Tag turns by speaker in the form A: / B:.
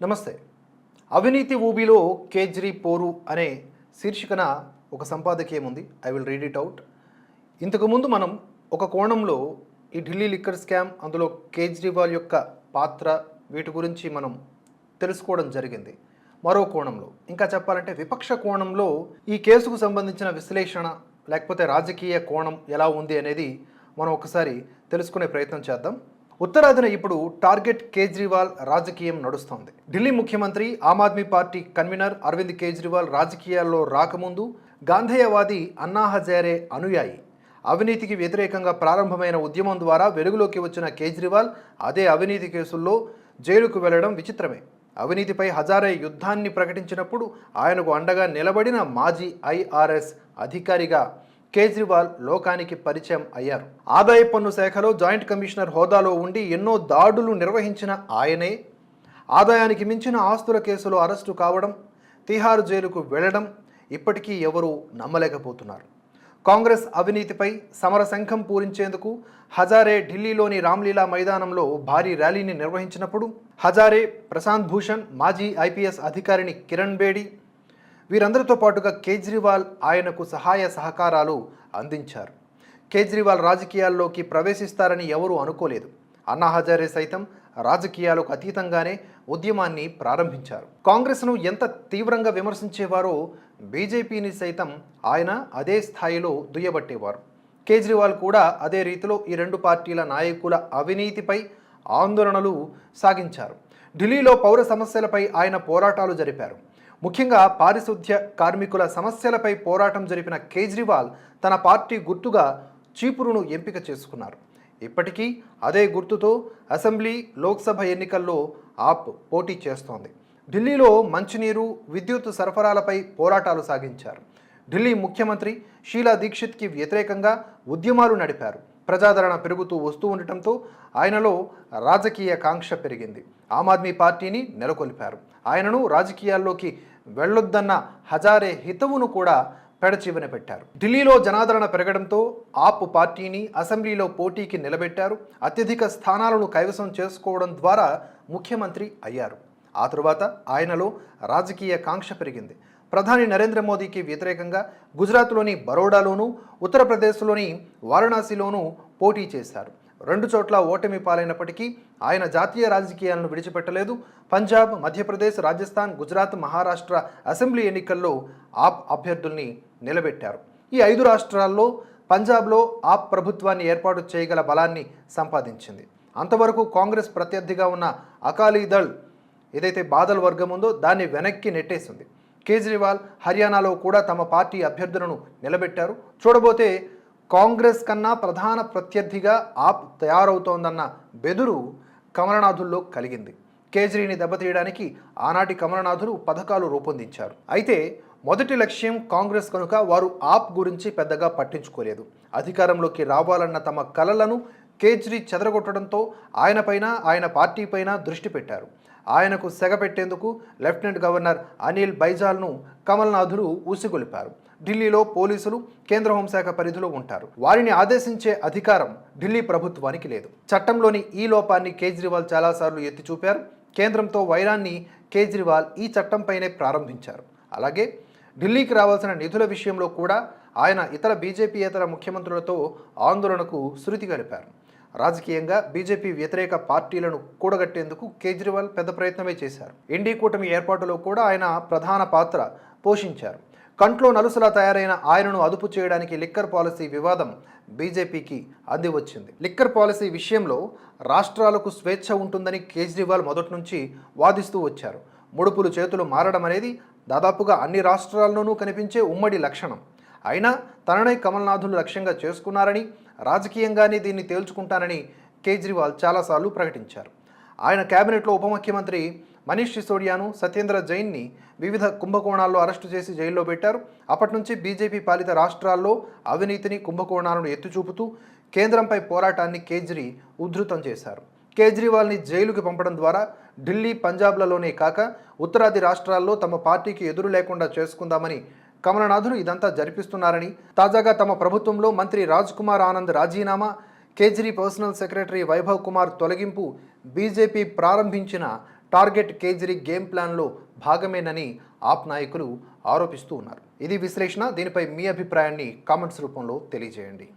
A: నమస్తే. అవినీతి ఊబిలో కేజ్రీ పోరు అనే శీర్షికన ఒక సంపాదకీయం ఉంది. I will read it out ఇంతకుముందు మనం ఒక కోణంలో ఈ ఢిల్లీ లిక్కర్ స్కామ్ అందులో కేజ్రీవాల్ యొక్క పాత్ర వీటి గురించి మనం తెలుసుకోవడం జరిగింది. మరో కోణంలో. ఇంకా చెప్పాలంటే విపక్ష కోణంలో ఈ కేసుకు సంబంధించిన విశ్లేషణ లేకపోతే రాజకీయ కోణం ఎలా ఉంది అనేది మనం ఒకసారి తెలుసుకునే ప్రయత్నం చేద్దాం. ఉత్తరాదిన ఇప్పుడు టార్గెట్ కేజ్రీవాల్ రాజకీయం నడుస్తోంది. ఢిల్లీ ముఖ్యమంత్రి ఆమ్ ఆద్మీ పార్టీ కన్వీనర్ అరవింద్ కేజ్రీవాల్ రాజకీయాల్లో రాకముందు గాంధేయవాది అన్నా హజారే అనుయాయి. అవినీతికి వ్యతిరేకంగా ప్రారంభమైన ఉద్యమం ద్వారా వెలుగులోకి వచ్చిన కేజ్రీవాల్ అదే అవినీతి కేసుల్లో జైలుకు వెళ్ళడం విచిత్రమే. అవినీతిపై హజారే యుద్ధాన్ని ప్రకటించినప్పుడు ఆయనకు అండగా నిలబడిన మాజీ ఐఆర్ఎస్ అధికారిగా కేజ్రీవాల్ లోకానికి పరిచయం అయ్యారు. ఆదాయ పన్ను శాఖలో జాయింట్ కమిషనర్ హోదాలో ఉండి ఎన్నో దాడులు నిర్వహించిన ఆయనే ఆదాయానికి మించిన ఆస్తుల కేసులో అరెస్టు కావడం తిహార్ జైలుకు వెళ్ళడం ఇప్పటికీ ఎవరూ నమ్మలేకపోతున్నారు. కాంగ్రెస్ అవినీతిపై సమర సంఘం పూరించేందుకు హజారే ఢిల్లీలోని రామ్లీలా మైదానంలో భారీ ర్యాలీని నిర్వహించినప్పుడు హజారే ప్రశాంత్ భూషణ్ మాజీ ఐపీఎస్ అధికారిని కిరణ్ బేడి వీరందరితో పాటుగా కేజ్రీవాల్ ఆయనకు సహాయ సహకారాలు అందించారు. కేజ్రీవాల్ రాజకీయాల్లోకి ప్రవేశిస్తారని ఎవరూ అనుకోలేదు. అన్నా హజారే సైతం రాజకీయాలకు అతీతంగానే ఉద్యమాన్ని ప్రారంభించారు. కాంగ్రెస్ను ఎంత తీవ్రంగా విమర్శించేవారో బీజేపీని సైతం ఆయన అదే స్థాయిలో దుయ్యబట్టేవారు. కేజ్రీవాల్ కూడా అదే రీతిలో ఈ రెండు పార్టీల నాయకుల అవినీతిపై ఆందోళనలు సాగించారు. ఢిల్లీలో పౌర సమస్యలపై ఆయన పోరాటాలు జరిపారు. ముఖ్యంగా పారిశుద్ధ్య కార్మికుల సమస్యలపై పోరాటం జరిపిన కేజ్రీవాల్ తన పార్టీ గుర్తుగా చీపురును ఎంపిక చేసుకున్నారు. ఇప్పటికీ అదే గుర్తుతో అసెంబ్లీ లోక్సభ ఎన్నికల్లో ఆప్ పోటీ చేస్తోంది. ఢిల్లీలో మంచినీరు విద్యుత్ సరఫరాలపై పోరాటాలు సాగించారు. ఢిల్లీ ముఖ్యమంత్రి షీలా దీక్షిత్కి వ్యతిరేకంగా ఉద్యమాలు నడిపారు. ప్రజాదరణ పెరుగుతూ వస్తూ ఉండటంతో ఆయనలో రాజకీయ కాంక్ష పెరిగింది. ఆమ్ ఆద్మీ పార్టీని నెలకొల్పారు. ఆయనను రాజకీయాల్లోకి వెళ్ళొద్దన్న హజారే హితవును కూడా పెడచివన పెట్టారు. ఢిల్లీలో జనాదరణ పెరగడంతో ఆప్ పార్టీని అసెంబ్లీలో పోటీకి నిలబెట్టారు. అత్యధిక స్థానాలను కైవసం చేసుకోవడం ద్వారా ముఖ్యమంత్రి అయ్యారు. ఆ తరువాత ఆయనలో రాజకీయ కాంక్ష పెరిగింది. ప్రధాని నరేంద్ర మోదీకి వ్యతిరేకంగా గుజరాత్లోని బరోడాలోనూ ఉత్తరప్రదేశ్లోని వారణాసిలోనూ పోటీ చేశారు. రెండు చోట్ల ఓటమి పాలైనప్పటికీ ఆయన జాతీయ రాజకీయాలను విడిచిపెట్టలేదు. పంజాబ్ మధ్యప్రదేశ్ రాజస్థాన్ గుజరాత్ మహారాష్ట్ర అసెంబ్లీ ఎన్నికల్లో ఆప్ అభ్యర్థుల్ని నిలబెట్టారు. ఈ ఐదు రాష్ట్రాల్లో పంజాబ్లో ఆప్ ప్రభుత్వాన్ని ఏర్పాటు చేయగల బలాన్ని సంపాదించింది. అంతవరకు కాంగ్రెస్ ప్రత్యర్థిగా ఉన్న అకాలీదళ్ ఏదైతే బాదల్ వర్గం ఉందో దాన్ని వెనక్కి నెట్టేసింది. కేజ్రీవాల్ హర్యానాలో కూడా తమ పార్టీ అభ్యర్థులను నిలబెట్టారు. చూడబోతే కాంగ్రెస్ కన్నా ప్రధాన ప్రత్యర్థిగా ఆప్ తయారవుతోందన్న బెదురు కమలనాథుల్లో కలిగింది. కేజ్రీని దెబ్బతీయడానికి ఆనాటి కమలనాథులు పథకాలు రూపొందించారు. అయితే మొదటి లక్ష్యం కాంగ్రెస్ కనుక వారు ఆప్ గురించి పెద్దగా పట్టించుకోలేదు. అధికారంలోకి రావాలన్న తమ కలలను కేజ్రీ చెదరగొట్టడంతో ఆయనపైన ఆయన పార్టీపైన దృష్టి పెట్టారు. ఆయనకు సెగపెట్టేందుకు లెఫ్టినెంట్ గవర్నర్ అనిల్ బైజాల్ను కమల్నాథులు ఊసిగొలిపారు ఢిల్లీలో పోలీసులు కేంద్ర హోంశాఖ పరిధిలో ఉంటారు. వారిని ఆదేశించే అధికారం ఢిల్లీ ప్రభుత్వానికి లేదు. చట్టంలోని ఈ లోపాన్ని కేజ్రీవాల్ చాలాసార్లు ఎత్తి చూపారు. కేంద్రంతో వైరాన్ని కేజ్రీవాల్ ఈ చట్టంపైనే ప్రారంభించారు. అలాగే ఢిల్లీకి రావాల్సిన నిధుల విషయంలో కూడా ఆయన ఇతర బీజేపీయేతర ముఖ్యమంత్రులతో ఆందోళనకు శృతి గలిపారు రాజకీయంగా బీజేపీ వ్యతిరేక పార్టీలను కూడగట్టేందుకు కేజ్రీవాల్ పెద్ద ప్రయత్నమే చేశారు. ఎన్డీ కూటమి ఏర్పాటులో కూడా ఆయన ప్రధాన పాత్ర పోషించారు. కంట్లో నలుసలా తయారైన ఆయనను అదుపు చేయడానికి లిక్కర్ పాలసీ వివాదం బీజేపీకి అంది వచ్చింది. లిక్కర్ పాలసీ విషయంలో రాష్ట్రాలకు స్వేచ్ఛ ఉంటుందని కేజ్రీవాల్ మొదటి నుంచి వాదిస్తూ వచ్చారు. ముడుపులు చేతులు మారడం అనేది దాదాపుగా అన్ని రాష్ట్రాల్లోనూ కనిపించే ఉమ్మడి లక్షణం. అయినా తననే కమల్నాథులు లక్ష్యంగా చేసుకున్నారని రాజకీయంగానే దీన్ని తేల్చుకుంటానని కేజ్రీవాల్ చాలాసార్లు ప్రకటించారు. ఆయన కేబినెట్లో ఉప ముఖ్యమంత్రి మనీష్ సిసోడియాను సత్యేంద్ర జైన్ని వివిధ కుంభకోణాల్లో అరెస్టు చేసి జైల్లో పెట్టారు. అప్పటి నుంచి బీజేపీ పాలిత రాష్ట్రాల్లో అవినీతిని కుంభకోణాలను ఎత్తుచూపుతూ కేంద్రంపై పోరాటాన్ని కేజ్రీ ఉధృతం చేశారు. కేజ్రీవాల్ని జైలుకి పంపడం ద్వారా ఢిల్లీ పంజాబ్లలోనే కాక ఉత్తరాది రాష్ట్రాల్లో తమ పార్టీకి ఎదురు లేకుండా చేసుకుందామని కమలనాథులు ఇదంతా జరిపిస్తున్నారని తాజాగా తమ ప్రభుత్వంలో మంత్రి రాజ్ కుమార్ ఆనంద్ రాజీనామా కేజ్రీ పర్సనల్ సెక్రటరీ వైభవ్ కుమార్ తొలగింపు బీజేపీ ప్రారంభించిన టార్గెట్ కేజ్రీ గేమ్ ప్లాన్లో భాగమేనని ఆప్ నాయకులు ఆరోపిస్తూ ఉన్నారు. ఇది విశ్లేషణ దీనిపై మీ అభిప్రాయాన్ని కామెంట్స్ రూపంలో తెలియజేయండి.